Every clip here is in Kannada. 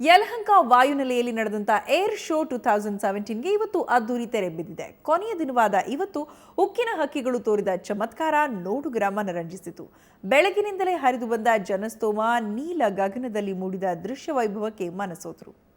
ಯಲಹಂಕ ವಾಯುನೆಲೆಯಲ್ಲಿ ನಡೆದಂತ ಏರ್ ಶೋ ಟೂ ತೌಸಂಡ್ ಸೆವೆಂಟೀನ್ಗೆ ಇವತ್ತು ಅದ್ದೂರಿ ತೆರೆ ಬಿದ್ದಿದೆ. ಕೊನೆಯ ದಿನವಾದ ಇವತ್ತು ಉಕ್ಕಿನ ಹಕ್ಕಿಗಳು ತೋರಿದ ಚಮತ್ಕಾರ ನೋಡು ನೋಡುಗರ ಮನರಂಜಿಸಿತು ಬೆಳಗಿನಿಂದಲೇ ಹರಿದು ಬಂದ ಜನಸ್ತೋಮ ನೀಲ ಗಗನದಲ್ಲಿ ಮೂಡಿದ ದೃಶ್ಯ ವೈಭವಕ್ಕೆ ಮನಸೋತರು.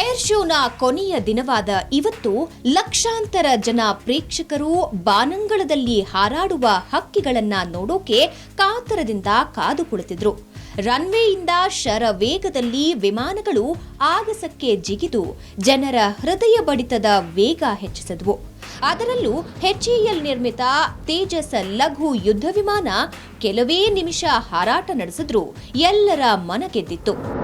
ಏರ್ ಶೋನ ಕೊನೆಯ ದಿನವಾದ ಇವತ್ತು ಲಕ್ಷಾಂತರ ಜನ ಪ್ರೇಕ್ಷಕರು ಬಾನಂಗಳದಲ್ಲಿ ಹಾರಾಡುವ ಹಕ್ಕಿಗಳನ್ನ ನೋಡೋಕೆ ಕಾತರದಿಂದ ಕಾದು ಕುಳಿತಿದ್ರು. ರನ್ವೇಯಿಂದ ಶರವೇಗದಲ್ಲಿ ವಿಮಾನಗಳು ಆಗಸಕ್ಕೆ ಜಿಗಿದು ಜನರ ಹೃದಯ ಬಡಿತದ ವೇಗ ಹೆಚ್ಚಿಸಿದ್ವು. ಅದರಲ್ಲೂ ಹೆಚ್ಇಎಲ್ ನಿರ್ಮಿತ ತೇಜಸ್ ಲಘು ಯುದ್ಧ ವಿಮಾನ ಕೆಲವೇ ನಿಮಿಷ ಹಾರಾಟ ನಡೆಸಿದ್ರೂ ಎಲ್ಲರ ಮನ ಗೆದ್ದಿತ್ತು.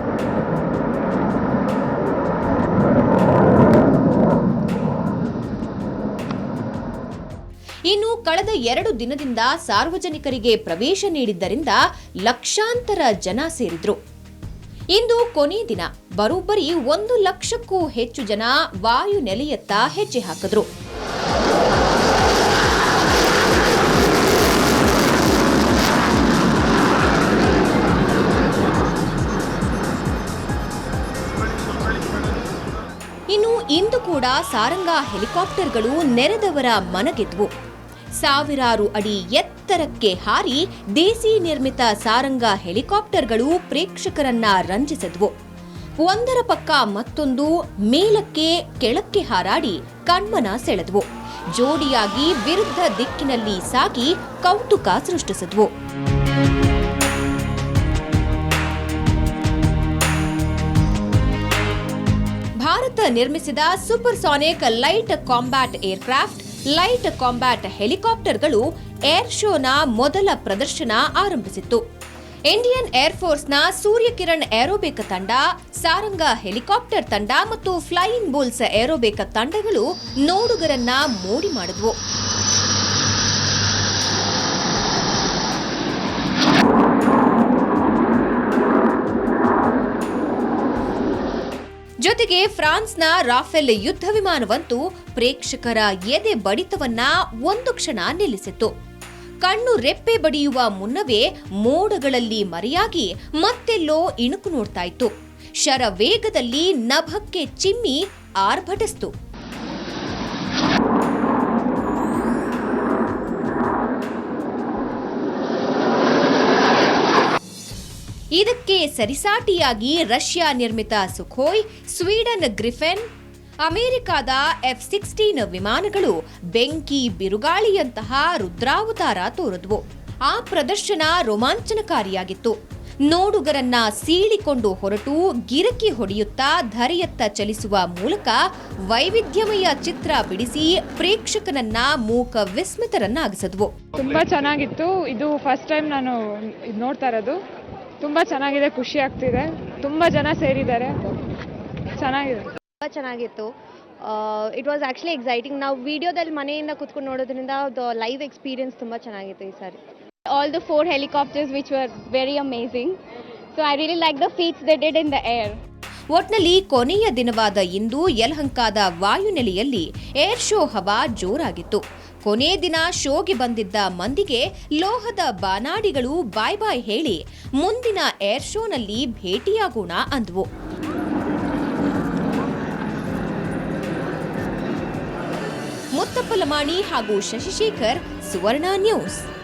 ಕಳೆದ ಎರಡು ದಿನದಿಂದ ಸಾರ್ವಜನಿಕರಿಗೆ ಪ್ರವೇಶ ನೀಡಿದ್ದರಿಂದ ಲಕ್ಷಾಂತರ ಜನ ಸೇರಿದ್ರು. ಇಂದು ಕೊನೆ ದಿನ. ಬರೋಬ್ಬರಿ ಒಂದು ಲಕ್ಷಕ್ಕೂ ಹೆಚ್ಚು ಜನ ವಾಯು ನೆಲೆಯತ್ತ ಹೆಜ್ಜೆ ಹಾಕಿದ್ರು. ಇನ್ನು ಇಂದು ಕೂಡ ಸಾರಂಗ ಹೆಲಿಕಾಪ್ಟರ್ಗಳು ನೆರೆದವರ ಮನಗೆದ್ವು ಸಾವಿರಾರು ಅಡಿ ಎತ್ತರಕ್ಕೆ ಹಾರಿ ದೇಸಿ ನಿರ್ಮಿತ ಸಾರಂಗ ಹೆಲಿಕಾಪ್ಟರ್ಗಳು ಪ್ರೇಕ್ಷಕರನ್ನ ರಂಜಿಸಿದ್ವು. ಒಂದರ ಪಕ್ಕ ಮತ್ತೊಂದು, ಮೇಲಕ್ಕೆ ಕೆಳಕ್ಕೆ ಹಾರಾಡಿ ಕಣ್ಮನ ಸೆಳೆದ್ವು. ಜೋಡಿಯಾಗಿ ವಿರುದ್ಧ ದಿಕ್ಕಿನಲ್ಲಿ ಸಾಗಿ ಕೌತುಕ ಸೃಷ್ಟಿಸಿದ್ವು. ಭಾರತ ನಿರ್ಮಿಸಿದ supersonic light combat aircraft light combat ಹೆಲಿಕಾಪ್ಟರ್ಗಳು air ಶೋನ ಮೊದಲ ಪ್ರದರ್ಶನ ಆರಂಭಿಸಿತ್ತು. ಇಂಡಿಯನ್ ಏರ್ಫೋರ್ಸ್ನ ಸೂರ್ಯಕಿರಣ್ ಏರೋಬೇಕ ತಂಡ, ಸಾರಂಗ ಹೆಲಿಕಾಪ್ಟರ್ ತಂಡ ಮತ್ತು ಫ್ಲೈಯಿಂಗ್ ಬುಲ್ಸ್ ಏರೋಬೇಕ ತಂಡಗಳು ನೋಡುಗರನ್ನ ಮೋಡಿ ಮಾಡಿದ್ವು ಜೊತೆಗೆ ಫ್ರಾನ್ಸ್ನ ರಾಫೆಲ್ ಯುದ್ಧ ವಿಮಾನವಂತೂ ಪ್ರೇಕ್ಷಕರ ಎದೆ ಬಡಿತವನ್ನ ಒಂದು ಕ್ಷಣ ನಿಲ್ಲಿಸಿತ್ತು. ಕಣ್ಣು ರೆಪ್ಪೆ ಬಡಿಯುವ ಮುನ್ನವೇ ಮೋಡಗಳಲ್ಲಿ ಮರೆಯಾಗಿ ಮತ್ತೆಲ್ಲೋ ಇಣುಕು ನೋಡ್ತಾ ಇತ್ತು. ಶರವೇಗದಲ್ಲಿ ನಭಕ್ಕೆ ಚಿಮ್ಮಿ ಆರ್ಭಟಿಸ್ತು. ಇದಕ್ಕೆ ಸರಿಸಾಟಿಯಾಗಿ ರಷ್ಯಾ ನಿರ್ಮಿತ ಸುಖೋಯ್, ಸ್ವೀಡನ್ ಗ್ರಿಫೆನ್, ಅಮೆರಿಕಾದ ಎಫ್ ಸಿಕ್ಸ್ಟೀನ್ ವಿಮಾನಗಳು ಬೆಂಕಿ ಬಿರುಗಾಳಿಯಂತಹ ರುದ್ರಾವತಾರ ತೋರಿದ್ವು. ಆ ಪ್ರದರ್ಶನ ರೋಮಾಂಚನಕಾರಿಯಾಗಿತ್ತು. ನೋಡುಗರನ್ನ ಸೀಳಿಕೊಂಡು ಹೊರಟು ಗಿರಕಿ ಹೊಡೆಯುತ್ತಾ ಧರೆಯತ್ತ ಚಲಿಸುವ ಮೂಲಕ ವೈವಿಧ್ಯಮಯ ಚಿತ್ರ ಬಿಡಿಸಿ ಪ್ರೇಕ್ಷಕನನ್ನ ಮೂಕ ವಿಸ್ಮಿತರನ್ನಾಗಿಸಿದ್ವು. ತುಂಬಾ ಚೆನ್ನಾಗಿತ್ತು. ಇದು ಫಸ್ಟ್ ಟೈಮ್ ನಾನು ನೋಡ್ತಾ ಇರೋದು. ತುಂಬ ಚೆನ್ನಾಗಿದೆ ಖುಷಿ ಆಗ್ತಿದೆ. ತುಂಬ ಜನ ಸೇರಿದ್ದಾರೆ. ಚೆನ್ನಾಗಿದೆ. ತುಂಬ ಚೆನ್ನಾಗಿತ್ತು. ಇಟ್ ವಾಸ್ ಆ್ಯಕ್ಚುಲಿ ಎಕ್ಸೈಟಿಂಗ್ ನಾವು ವಿಡಿಯೋದಲ್ಲಿ ಮನೆಯಿಂದ ಕುತ್ಕೊಂಡು ನೋಡೋದ್ರಿಂದ ಅದು ಲೈವ್ ಎಕ್ಸ್ಪೀರಿಯನ್ಸ್ ತುಂಬ ಚೆನ್ನಾಗಿತ್ತು ಈ ಸಾರಿ. All the four helicopters which were very amazing. So I really like the feats they did in the air. ಒಟ್ನಲ್ಲಿ ಕೊನೆಯ ದಿನವಾದ ಇಂದು ಯಲಹಂಕಾದ ವಾಯುನೆಲೆಯಲ್ಲಿ ಏರ್ ಶೋ ಹವಾ ಜೋರಾಗಿತ್ತು. ಕೊನೆ ದಿನ ಶೋಗೆ ಬಂದಿದ್ದ ಮಂದಿಗೆ ಲೋಹದ ಬಾನಾಡಿಗಳು ಬಾಯ್ ಬಾಯ್ ಹೇಳಿ ಮುಂದಿನ ಏರ್ ಶೋನಲ್ಲಿ ಭೇಟಿಯಾಗೋಣ ಅಂದ್ವು. ಮುತ್ತಪ್ಪ ಲಮಾಣಿ ಹಾಗೂ ಶಶಿಶೇಖರ್, ಸುವರ್ಣ ನ್ಯೂಸ್.